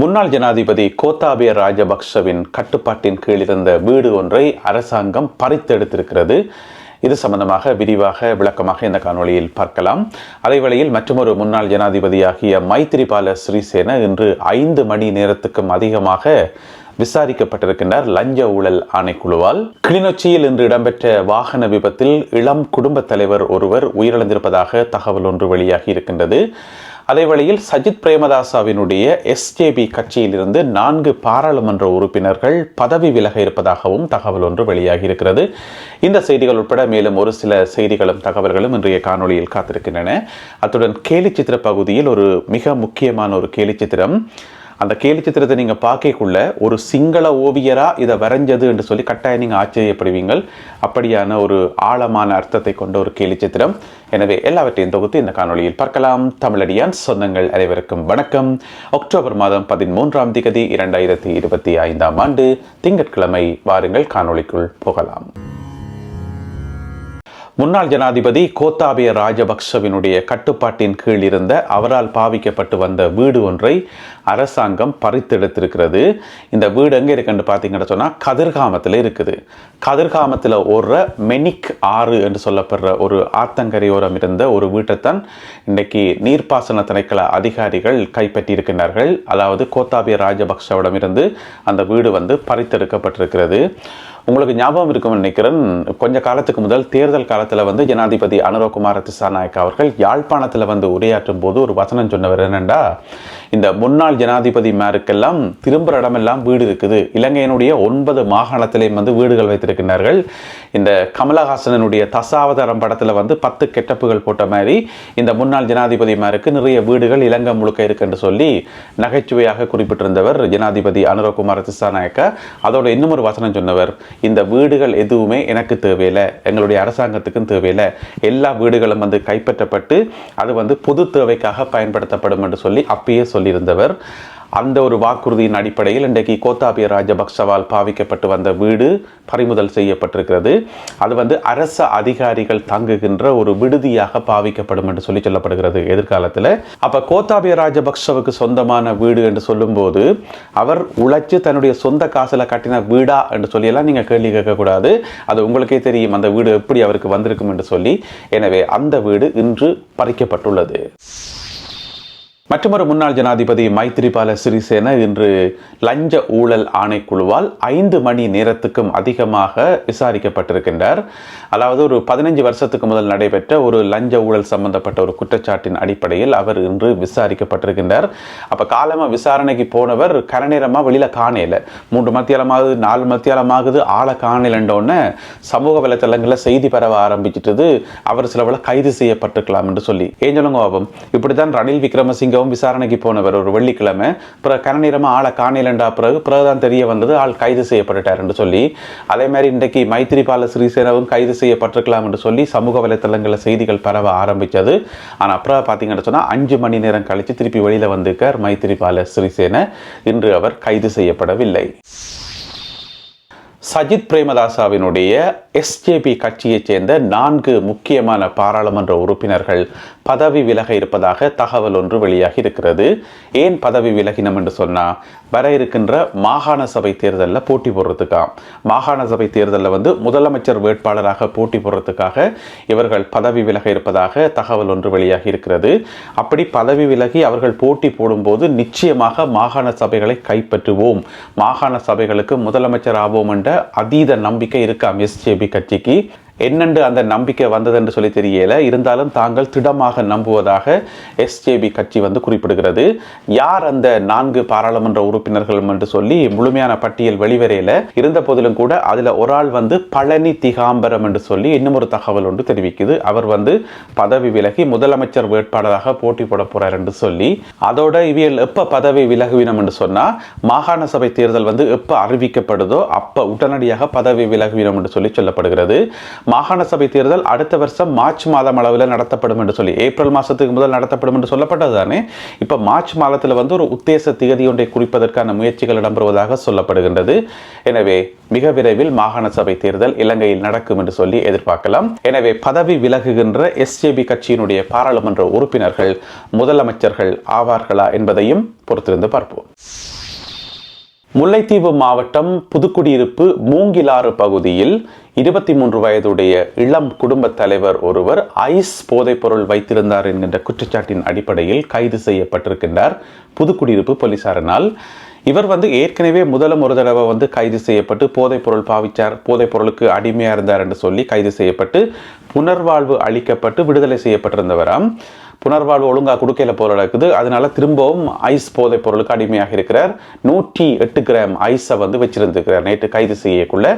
முன்னாள் ஜனாதிபதி கோத்தாபய ராஜபக்ஷவின் கட்டுப்பாட்டின் கீழ் இருந்த வீடு ஒன்றை அரசாங்கம் பறித்தெடுத்திருக்கிறது. இது சம்பந்தமாக விரிவாக விளக்கமாக இந்த காணொளியில் பார்க்கலாம். அதேவேளையில் மற்றொரு முன்னாள் ஜனாதிபதியாகிய மைத்திரிபால ஸ்ரீசேன இன்று ஐந்து மணி நேரத்துக்கும் அதிகமாக விசாரிக்கப்பட்டிருக்கின்றார் லஞ்ச ஊழல் ஆணைக்குழுவால். கிளிநொச்சியில் இன்று இடம்பெற்ற வாகன விபத்தில் இளம் குடும்பத் தலைவர் ஒருவர் உயிரிழந்திருப்பதாக தகவல் ஒன்று வெளியாகி இருக்கின்றது. அதே வழியில் சஜித் பிரேமதாசாவினுடைய எஸ்ஜேபி கட்சியிலிருந்து நான்கு பாராளுமன்ற உறுப்பினர்கள் பதவி விலக இருப்பதாகவும் தகவல் ஒன்று வெளியாகி இருக்கிறது இந்த செய்திகள் உட்பட மேலும் ஒரு சில செய்திகளும் தகவல்களும் இன்றைய காணொளியில் காத்திருக்கின்றன. அத்துடன் கேலிச்சித்திர பகுதியில் ஒரு மிக முக்கியமான ஒரு கேலிச்சித்திரம் அந்த கேலி சித்திரத்தை நீங்கள் பார்க்கக்குள்ள ஒரு சிங்கள ஓவியராக இதை வரைஞ்சது என்று சொல்லி கட்டாயம் நீங்கள் ஆச்சரியப்படுவீங்கள். அப்படியான ஒரு ஆழமான அர்த்தத்தை கொண்ட ஒரு கேலி சித்திரம். எனவே எல்லாவற்றையும் தொகுத்து இந்த காணொலியில் பார்க்கலாம். தமிழடியான் சொந்தங்கள் அனைவருக்கும் வணக்கம். அக்டோபர் மாதம் பதிமூன்றாம் திகதி இரண்டாயிரத்தி இருபத்தி ஐந்தாம் ஆண்டு திங்கட்கிழமை வாருங்கள் காணொளிக்குள் போகலாம். முன்னாள் ஜனாதிபதி கோத்தாபய ராஜபக்ஷவினுடைய கட்டுப்பாட்டின் கீழ் இருந்த அவரால் பாவிக்கப்பட்டு வந்த வீடு ஒன்றை அரசாங்கம் பறித்தெடுத்திருக்கிறது. இந்த வீடு எங்கே இருக்குன்னு பார்த்தீங்கன்னு சொன்னால் கதிர்காமத்தில் இருக்குது. கதிர்காமத்தில் ஓடுற மெனிக் ஆறு என்று சொல்லப்படுற ஒரு ஆத்தங்கரையோரம் இருந்த ஒரு வீட்டைத்தான் இன்றைக்கு நீர்ப்பாசன திணைக்கள அதிகாரிகள் கைப்பற்றியிருக்கின்றார்கள். அதாவது கோத்தாபய ராஜபக்சவிடமிருந்து அந்த வீடு வந்து பறித்தெடுக்கப்பட்டிருக்கிறது. உங்களுக்கு ஞாபகம் இருக்கும்னு நினைக்கிறேன். கொஞ்ச காலத்துக்கு முதல் தேர்தல் காலத்தில் வந்து ஜனாதிபதி அனுரகுமார திசாநாயக் அவர்கள் யாழ்ப்பாணத்தில் வந்து உரையாற்றும் போது ஒரு வசனம் சொன்னவர் என்னென்னா இந்த முன்னாள் ஜனாதிபதி மேருக்கெல்லாம் திரும்புகிற இடமெல்லாம் வீடு இருக்குது. இலங்கையினுடைய ஒன்பது மாகாணத்திலையும் வந்து வீடுகள் வைத்திருக்கின்றார்கள். இந்த கமலஹாசனனுடைய தசாவதாரம் படத்தில் வந்து பத்து கெட்டப்புகள் போட்ட மாதிரி இந்த முன்னாள் ஜனாதிபதி மேருக்கு நிறைய வீடுகள் இலங்கை முழுக்க இருக்குன்னு சொல்லி நகைச்சுவையாக குறிப்பிட்டிருந்தவர் ஜனாதிபதி அனுரகுமார திசாநாயக்க. அதோட இன்னும் ஒரு வசனம் சொன்னவர் இந்த வீடுகள் எதுவுமே எனக்கு தேவையில்லை. எங்களுடைய அரசாங்கத்துக்கும் தேவையில்லை. எல்லா வீடுகளும் வந்து கைப்பற்றப்பட்டு அது வந்து பொது தேவைக்காக பயன்படுத்தப்படும் என்று சொல்லி அப்பயே சொல்லியிருந்தவர். அந்த ஒரு வாக்குறுதியின் அடிப்படையில் இன்றைக்கு கோத்தாபிய ராஜபக்சவால் பாவிக்கப்பட்டு வந்த வீடு பறிமுதல் செய்யப்பட்டிருக்கிறது. அது வந்து அரச அதிகாரிகள் தங்குகின்ற ஒரு விடுதியாக பாவிக்கப்படும் என்று சொல்லி சொல்லப்படுகிறது எதிர்காலத்தில். அப்போ கோத்தாபிய ராஜபக்சவுக்கு சொந்தமான வீடு என்று சொல்லும்போது அவர் உழைச்சு தன்னுடைய சொந்த காசில் கட்டின வீடா என்று சொல்லியெல்லாம் நீங்கள் கேள்வி கேட்கக்கூடாது. அது உங்களுக்கே தெரியும் அந்த வீடு எப்படி அவருக்கு வந்திருக்கும் என்று சொல்லி. எனவே அந்த வீடு இன்று பறிக்கப்பட்டுள்ளது. மற்றொரு முன்னாள் ஜனாதிபதி மைத்திரிபால சிறிசேன இன்று லஞ்ச ஊழல் ஆணைக்குழுவால் ஐந்து மணி நேரத்துக்கும் அதிகமாக விசாரிக்கப்பட்டிருக்கின்றார். அதாவது ஒரு பதினஞ்சு வருஷத்துக்கு முதல் நடைபெற்ற ஒரு லஞ்ச ஊழல் சம்பந்தப்பட்ட ஒரு குற்றச்சாட்டின் அடிப்படையில் அவர் இன்று விசாரிக்கப்பட்டிருக்கின்றார். அப்போ காலமாக விசாரணைக்கு போனவர் கரநேரமாக வெளியில் காணையில் மூன்று மத்தியாலமாகுது நாலு மத்தியாலமாகுது ஆளை காணலன்றோன்னே சமூக வலைத்தளங்களில் செய்தி பரவ ஆரம்பிச்சிட்டது. அவர் சிலவில் கைது செய்யப்பட்டிருக்கலாம் என்று சொல்லி. ஏன் சொல்லுங்க பாபம்? இப்படி தான் ரணில் விக்ரமசிங்க சிங்கவும் விசாரணைக்கு போனவர் ஒரு வெள்ளிக்கிழமை. பிறகு கரநீரமாக ஆளை காணிலண்டா பிறகு பிறகுதான் தெரிய வந்தது ஆள் கைது செய்யப்பட்டுட்டார் என்று சொல்லி அதே மாதிரி இன்றைக்கு மைத்திரிபால சிறிசேனவும் கைது செய்யப்பட்டிருக்கலாம் என்று சொல்லி சமூக வலைத்தளங்களில் செய்திகள் பரவ ஆரம்பித்தது ஆனால் அப்புறம் பார்த்தீங்கன்னு சொன்னால் அஞ்சு மணி நேரம் கழித்து திருப்பி வெளியில் வந்திருக்கார் மைத்திரிபால சிறிசேன. இன்று அவர் கைது செய்யப்படவில்லை. சஜித் பிரேமதாசாவினுடைய எஸ்ஜேபி கட்சியைச் சேர்ந்த நான்கு முக்கியமான பாராளுமன்ற உறுப்பினர்கள் பதவி விலக இருப்பதாக தகவல் ஒன்று வெளியாகி இருக்கிறது. ஏன் பதவி விலகினம் என்று சொன்னால் வர இருக்கின்ற மாகாண சபை தேர்தலில் போட்டி போடுறதுக்காக மாகாண சபை தேர்தலில் வந்து முதலமைச்சர் வேட்பாளராக போட்டி போடுறதுக்காக இவர்கள் பதவி விலக இருப்பதாக தகவல் ஒன்று வெளியாகி இருக்கிறது. அப்படி பதவி விலகி அவர்கள் போட்டி போடும்போது நிச்சயமாக மாகாண சபைகளை கைப்பற்றுவோம். மாகாண சபைகளுக்கு முதலமைச்சர் ஆவோம் என்ற அதீத நம்பிக்கை இருக்காம் எஸ்ஜேபி கட்சிக்கு? என்னென்று அந்த நம்பிக்கை வந்ததென்று சொல்லி தெரியல. இருந்தாலும் தாங்கள் திடமாக நம்புவதாக எஸ்ஜேபி கட்சி வந்து குறிப்பிடுகிறது. யார் அந்த நான்கு பாராளுமன்ற உறுப்பினர்கள் என்று சொல்லி முழுமையான பட்டியல் வெளிவரையில இருந்த போதிலும் கூட அதில் ஒரு ஆள் வந்து பழனி திகாம்பரம் என்று சொல்லி இன்னும் ஒரு தகவல் ஒன்று தெரிவிக்குது. அவர் வந்து பதவி விலகி முதலமைச்சர் வேட்பாளராக போட்டி போட போறார் என்று சொல்லி அதோட இவியல் எப்ப பதவி விலகுவினம் என்று சொன்னா மாகாண சபை தேர்தல் வந்து எப்ப அறிவிக்கப்படுதோ அப்ப உடனடியாக பதவி விலகுவினம் என்று சொல்லி சொல்லப்படுகிறது. மாகாண சபை தேர்தல் அடுத்த வருஷம் மார்ச் மாதம் அளவில் நடத்தப்படும் என்று சொல்லி ஏப்ரல் மாதத்துக்கு முதல் நடத்தப்படும் என்று சொல்லப்பட்டது தானே இப்போ மார்ச் மாதத்தில் வந்து ஒரு உத்தேச திகதி ஒன்றை குறிப்பதற்கான முயற்சிகள் இடம்பெறுவதாக சொல்லப்படுகின்றது. எனவே மிக விரைவில் மாகாண சபை தேர்தல் இலங்கையில் நடக்கும் என்று சொல்லி எதிர்பார்க்கலாம். எனவே பதவி விலகுகின்ற எஸ்ஜேபி கட்சியினுடைய பாராளுமன்ற உறுப்பினர்கள் முதலமைச்சர்கள் ஆவார்களா என்பதையும் பொறுத்திருந்து பார்ப்போம். முல்லைத்தீவு மாவட்டம் புதுக்குடியிருப்பு மூங்கிலாறு பகுதியில் இருபத்தி மூன்று வயதுடைய இளம் குடும்பத் தலைவர் ஒருவர் ஐஸ் போதைப்பொருள் வைத்திருந்தார் என்கின்ற குற்றச்சாட்டின் அடிப்படையில் கைது செய்யப்பட்டிருக்கின்றார் புதுக்குடியிருப்பு போலீசாரினால். இவர் வந்து ஏற்கனவே முதலும் ஒரு தடவை வந்து கைது செய்யப்பட்டு போதைப்பொருள் பாவிச்சார் போதைப்பொருளுக்கு அடிமையாக இருந்தார் என்று சொல்லி கைது செய்யப்பட்டு புனர்வாழ்வு அளிக்கப்பட்டு விடுதலை செய்யப்பட்டிருந்தவராம். புனர்வாழ்வு ஒழுங்காக கொடுக்கல போல இருக்குது அதனால திரும்பவும் ஐஸ் போதைப் பொருளுக்கு அடிமையாக இருக்கிறார். நூற்றி எட்டு கிராம் ஐஸை வந்து வச்சிருந்திருக்கிறார். நேற்று கைது செய்யக்குள்ள.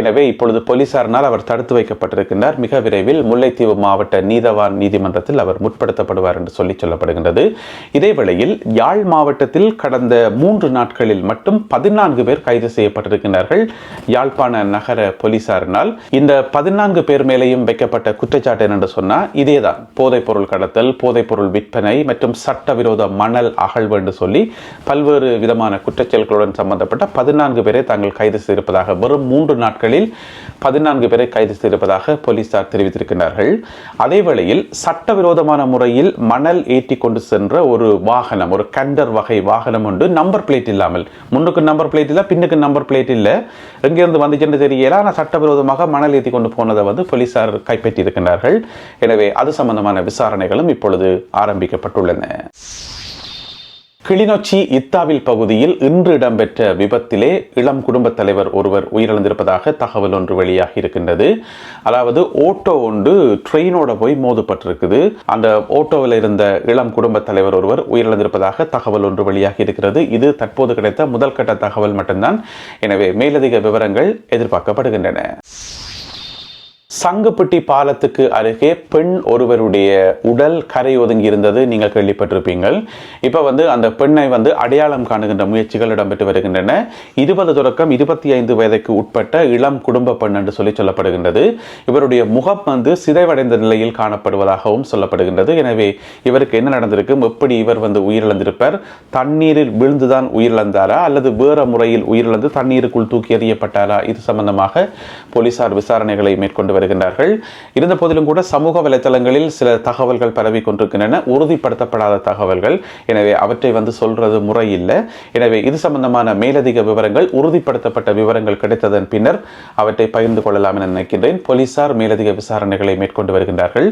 எனவே இப்பொழுது போலீசாரினால் அவர் தடுத்து வைக்கப்பட்டிருக்கின்றார். மிக விரைவில் முல்லைத்தீவு மாவட்ட நீதவான் நீதிமன்றத்தில் அவர் முற்படுத்தப்படுவார் என்று சொல்லி சொல்லப்படுகின்றது. இதேவேளையில் யாழ் மாவட்டத்தில் கடந்த மூன்று நாட்களில் மட்டும் பதினான்கு பேர் கைது செய்யப்பட்டிருக்கின்றார்கள். யாழ்ப்பாண நகர போலீசாரினால் இந்த பதினான்கு பேர் மேலேயும் வைக்கப்பட்ட குற்றச்சாட்டு என்று சொன்னால் இதேதான். போதைப்பொருள் கடத்தல் போதைப்பொருள் விற்பனை மற்றும் சட்டவிரோத மணல் அகழ்வு என்று சொல்லி பல்வேறு விதமான குற்றச்செயல்களுடன் சம்பந்தப்பட்ட பதினான்கு பேரை தாங்கள் கைது செய்திருப்பதாக வெறும் மூன்று நாட்கள் நாட்களில் பதினான்கு பேரை கைது செய்திருப்பதாக போலீசார் தெரிவித்திருக்கிறார்கள் அதேவேளையில் சட்டவிரோதமான முறையில் மணல் ஏற்றி கொண்டு சென்ற ஒரு வாகனம் ஒரு கண்டர் வகை வாகனம் உண்டு. நம்பர் பிளேட் இல்லாமல். முன்னுக்கு நம்பர் பிளேட் இல்லை பின்னுக்கு நம்பர் பிளேட் இல்லை. எங்கேருந்து வந்துச்சுன்னு தெரியல ஆனால் சட்டவிரோதமாக மணல் ஏற்றி கொண்டு போனதை வந்து போலீசார் கைப்பற்றியிருக்கிறார்கள் எனவே அது சம்பந்தமான விசாரணைகளும் இப்பொழுது ஆரம்பிக்கப்பட்டுள்ளன. கிளிநொச்சி இத்தாவில் பகுதியில் இன்று இடம்பெற்ற விபத்திலே இளம் குடும்பத் தலைவர் ஒருவர் உயிரிழந்திருப்பதாக தகவல் ஒன்று வெளியாகி இருக்கின்றது. அதாவது ஓட்டோ ஒன்று ட்ரெயினோட போய் மோதுப்பட்டிருக்குது. அந்த ஓட்டோவில் இருந்த இளம் குடும்பத் தலைவர் ஒருவர் உயிரிழந்திருப்பதாக தகவல் ஒன்று வெளியாகி இருக்கிறது. இது தற்போது கிடைத்த முதல் கட்ட தகவல் மட்டும்தான். எனவே மேலதிக விவரங்கள் எதிர்பார்க்கப்படுகின்றன. சங்குப்பட்டி பாலத்துக்கு அருகே பெண் ஒருவருடைய உடல் கரை ஒதுங்கி இருந்தது. நீங்கள் கேள்விப்பட்டிருப்பீங்கள். இப்போ வந்து அந்த பெண்ணை வந்து அடையாளம் காணுகின்ற முயற்சிகள் இடம்பெற்று வருகின்றன. இருபது தொடக்கம் இருபத்தி ஐந்து வயதுக்கு உட்பட்ட இளம் குடும்ப பெண் என்று சொல்லி சொல்லப்படுகின்றது. இவருடைய முகம் வந்து சிதைவடைந்த நிலையில் காணப்படுவதாகவும் சொல்லப்படுகின்றது. எனவே இவருக்கு என்ன நடந்திருக்கும் எப்படி இவர் வந்து உயிரிழந்திருப்பார்? தண்ணீரில் விழுந்துதான் உயிரிழந்தாரா? அல்லது வேறு முறையில் உயிரிழந்து தண்ணீருக்குள் தூக்கி எறியப்பட்டாரா? இது சம்பந்தமாக போலீசார் விசாரணைகளை மேற்கொண்டு வருகின்றார்கள். இருந்த போதிலும் கூட சமூக வலைத்தளங்களில் சில தகவல்கள் பரவி கொண்டிருக்கின்றன. உறுதிப்படுத்தப்படாத தகவல்கள். எனவே அவற்றை வந்து சொல்றது முறை இல்லை எனவே இது சம்பந்தமான மேலதிக விவரங்கள் உறுதிப்படுத்தப்பட்ட விவரங்கள் கிடைத்ததன் பின்னர் அவற்றை பகிர்ந்து கொள்ளலாம் என நினைக்கின்றேன். போலீசார் மேலதிக விசாரணைகளை மேற்கொண்டு வருகின்றார்கள்.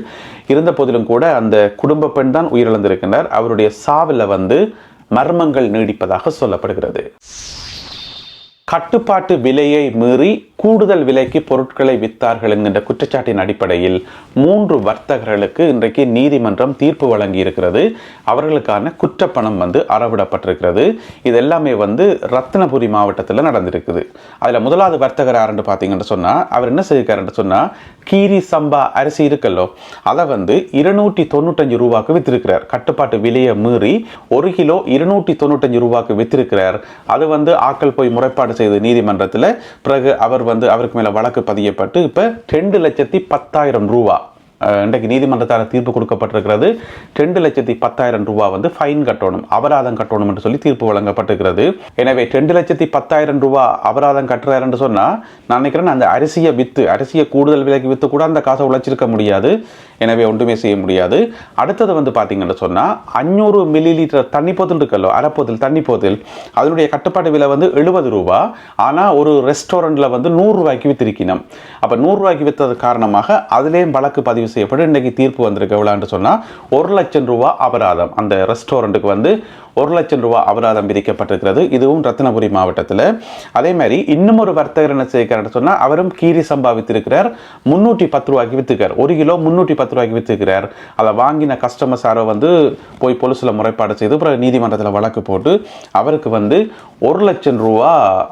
இருந்த போதிலும் கூட அந்த குடும்ப பெண் தான் உயிரிழந்திருக்கின்றார். அவருடைய சாவில் வந்து மர்மங்கள் நீடிப்பதாக சொல்லப்படுகிறது. கட்டுப்பாட்டு விலையை மீறி கூடுதல் விலைக்கு பொருட்களை வித்தார்கள் என்கின்ற குற்றச்சாட்டின் அடிப்படையில் மூன்று வர்த்தகர்களுக்கு இன்றைக்கு நீதிமன்றம் தீர்ப்பு வழங்கி இருக்கிறது அவர்களுக்கான குற்றப்பணம் வந்து அறவிடப்பட்டிருக்கிறது. இது எல்லாமே வந்து ரத்னபுரி மாவட்டத்தில் நடந்திருக்குது. அதில் முதலாவது வர்த்தகர் யாருன்னு பார்த்தீங்கன்னு சொன்னால் அவர் என்ன செய்யிருக்காருன்னு சொன்னால் கீரி சம்பா அரிசி இருக்கல்லோ அதை வந்து இருநூற்றி தொண்ணூற்றஞ்சு ரூபாய்க்கு வித்திருக்கிறார். கட்டுப்பாட்டு விலையை மீறி ஒரு கிலோ இருநூற்றி தொண்ணூற்றஞ்சு ரூபாய்க்கு வித்திருக்கிறார். அது வந்து ஆக்கள் போய் முறைப்பாடு செய்து நீதிமன்றத்தில். பிறகு அவர் வந்து அவருக்கு மேலே வழக்கு பதியப்பட்டு இப்போ ரெண்டு லட்சத்தி பத்தாயிரம் ரூபா இன்றைக்கு நீதிமன்றத்தால் தீர்ப்பு கொடுக்கப்பட்டிருக்கிறது. ரெண்டு லட்சத்தி பத்தாயிரம் ரூபா வந்து ஃபைன் கட்டணும் அபராதம் கட்டணும் என்று சொல்லி தீர்ப்பு வழங்கப்பட்டிருக்கிறது. எனவே ரெண்டு லட்சத்தி பத்தாயிரம் ரூபா அபராதம் கட்டுறாரு என்று சொன்னால் நான் நினைக்கிறேன் அந்த அரிசியை விற்று அரிசியை கூடுதல் விலைக்கு விற்று கூட அந்த காசை உழைச்சிருக்க முடியாது. எனவே ஒன்றுமே செய்ய முடியாது. அடுத்தது வந்து பார்த்தீங்கன்னு சொன்னால் அஞ்சூறு மில்லி லிட்டர் தண்ணி போதில் இருக்கல்லோ அரைப்போதில் தண்ணி போதில் அதனுடைய கட்டுப்பாட்டு விலை வந்து எழுபது ரூபா. ஆனால் ஒரு ரெஸ்டாரண்ட்டில் வந்து நூறுரூவாய்க்கு வித்திருக்கணும் அப்போ நூறுரூவாய்க்கு வித்தது காரணமாக அதுலேயும் வழக்கு பதிவு செய்யப்பட்டு இன்றைக்கு தீர்ப்பு வந்திருக்கு எவ்வளோன்னு சொன்னால் ஒரு லட்சம் ரூபா அபராதம் அந்த ரெஸ்டாரண்ட்டுக்கு வந்து ஒரு லட்சம் ரூபாய் அபராதம் விதிக்கப்பட்டிருக்கிறது. இதுவும் ரத்னபுரி மாவட்டத்தில். அதே மாதிரி இன்னும் ஒரு வர்த்தகர் என்ன செய்கிறார் சொன்னால் அவரும் கீரி சம்பா வித்திருக்கிறார். முன்னூற்றி பத்து ரூபாய்க்கு வித்துக்கிறார். ஒரு கிலோ முன்னூற்றி பத்து ரூபாய்க்கு விற்றுக்கிறார் அதை வாங்கின கஸ்டமர் யாரோ வந்து போய் பொலிசில் முறைப்பாடு செய்து அப்புறம் நீதிமன்றத்தில் வழக்கு போட்டு அவருக்கு வந்து ஒரு லட்சம் ரூபா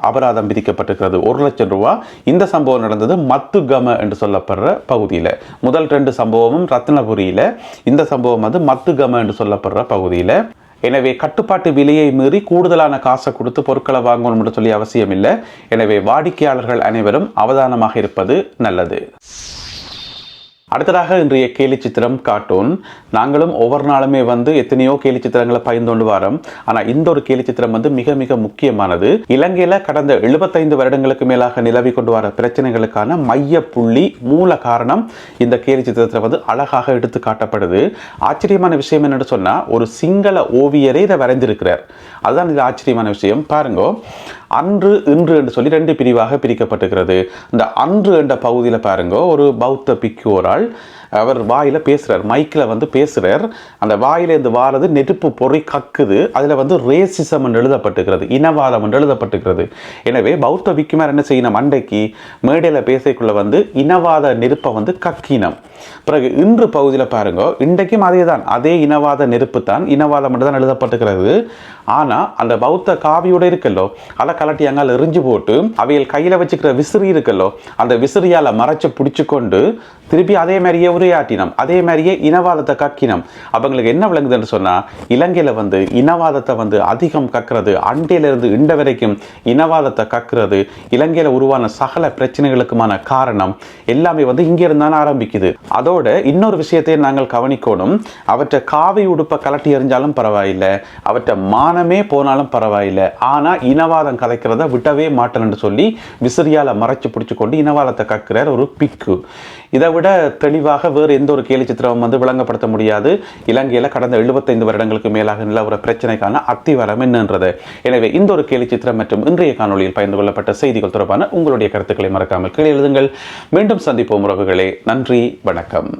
அபராதம் விதிக்கப்பட்டிருக்கிறது. ஒரு லட்சம் ரூபா. இந்த சம்பவம் நடந்தது மத்துகம என்று சொல்லப்படுற பகுதியில். முதல் ரெண்டு சம்பவமும் ரத்னபுரியில். இந்த சம்பவம் வந்து மத்துகம என்று சொல்லப்படுற பகுதியில். எனவே கட்டுப்பாட்டு விலையை மீறி கூடுதலான காசை கொடுத்து பொருட்களை வாங்கணும்னு சொல்லி அவசியம் இல்லை எனவே வாடிக்கையாளர்கள் அனைவரும் அவதானமாக இருப்பது நல்லது. அடுத்ததாக இன்றைய கேலி சித்திரம் கார்ட்டூன் நாங்களும் ஒவ்வொரு நாளுமே வந்து எத்தனையோ கேலி சித்திரங்களை பயந்தோண்டு வரோம். ஆனால் இந்த ஒரு கேலி சித்திரம் வந்து மிக மிக முக்கியமானது. இலங்கையில் கடந்த 75 வருடங்களுக்கு மேலாக நிலவி கொண்டு வர பிரச்சனைகளுக்கான மைய புள்ளி மூல காரணம் இந்த கேலி சித்திரத்தில் வந்து அழகாக எடுத்து காட்டப்படுது. ஆச்சரியமான விஷயம் என்னென்னு சொன்னால் ஒரு சிங்கள ஓவியரே இதை வரைந்திருக்கிறார். அதுதான் இது ஆச்சரியமான விஷயம். பாருங்க அன்று இன்று என்று சொல்லி ரெண்டு பிரிவாக பிரிக்கப்பட்டுகிறது இந்த அன்று என்ற பகுதியில் பாருங்க ஒரு பௌத்த பிக்கு ஒரு ஆள் அவர் வாயில் பேசுறார் மைக்கில் வந்து பேசுறார். அந்த வாயில இருந்து வாரது நெருப்பு பொறி கக்குது. அதில் வந்து ரேசிசம் என்று இனவாதம் என்று எழுதப்பட்டுகிறது எனவே பௌத்த விக்குமார் என்ன செய்யணும் அண்டைக்கு மேடையில் பேசக்குள்ள வந்து இனவாத நெருப்பை வந்து கக்கினம் பிறகு இன்று பகுதியில் பாருங்க இன்றைக்கும் அதே தான் அதே இனவாத நெருப்பு தான் இனவாதம் என்று தான் எழுதப்பட்டிருக்கிறது. ஆனால் அந்த பௌத்த காவியோட இருக்கல்லோ அதை கலட்டி அங்கால் எரிஞ்சு போட்டு அவையில் கையில் வச்சுக்கிற விசிறி இருக்கல்லோ அந்த விசிறியால் மறைச்சு பிடிச்சு கொண்டு திருப்பி அதே மாதிரியே உரையாட்டினம் அதே மாதிரியே இனவாதத்தை கக்கினம் அவங்களுக்கு என்ன விளங்குதுன்னு சொன்னால் இலங்கையில் வந்து இனவாதத்தை வந்து அதிகம் கக்கிறது அண்டையிலிருந்து இண்ட வரைக்கும் இனவாதத்தை கக்கிறது இலங்கையில் உருவான சகல பிரச்சனைகளுக்குமான காரணம் எல்லாமே வந்து இங்கே இருந்தான ஆரம்பிக்குது. அதோட இன்னொரு விஷயத்தையும் நாங்கள் கவனிக்கணும். அவற்றை காவி உடுப்பை கலட்டி எறிஞ்சாலும் பரவாயில்லை. அவற்றை மானமே போனாலும் பரவாயில்லை. ஆனா இனவாதம் கலைக்கிறத விடவே மாட்டேன்னு சொல்லி விசிறியால மறைச்சு பிடிச்சு கொண்டு இனவாதத்தை கற்கிறார் ஒரு பிக்கு. இதை விட தெளிவாக வேறு எந்த ஒரு கேலி சித்திரம் வந்து விளங்கப்படுத்த முடியாது. இலங்கையில் கடந்த 75 வருடங்களுக்கு மேலாக நிலவர பிரச்சனைக்கான அத்திவாரம் என்னன்றது? எனவே இந்த ஒரு கேலி சித்திரம் மற்றும் இன்றைய காணொளியில் பகிர்ந்து கொள்ளப்பட்ட செய்திகள் தொடர்பான உங்களுடைய கருத்துக்களை மறக்காமல் கீழே எழுதுங்கள். மீண்டும் சந்திப்போம் உறவுகளே. நன்றி வணக்கம்.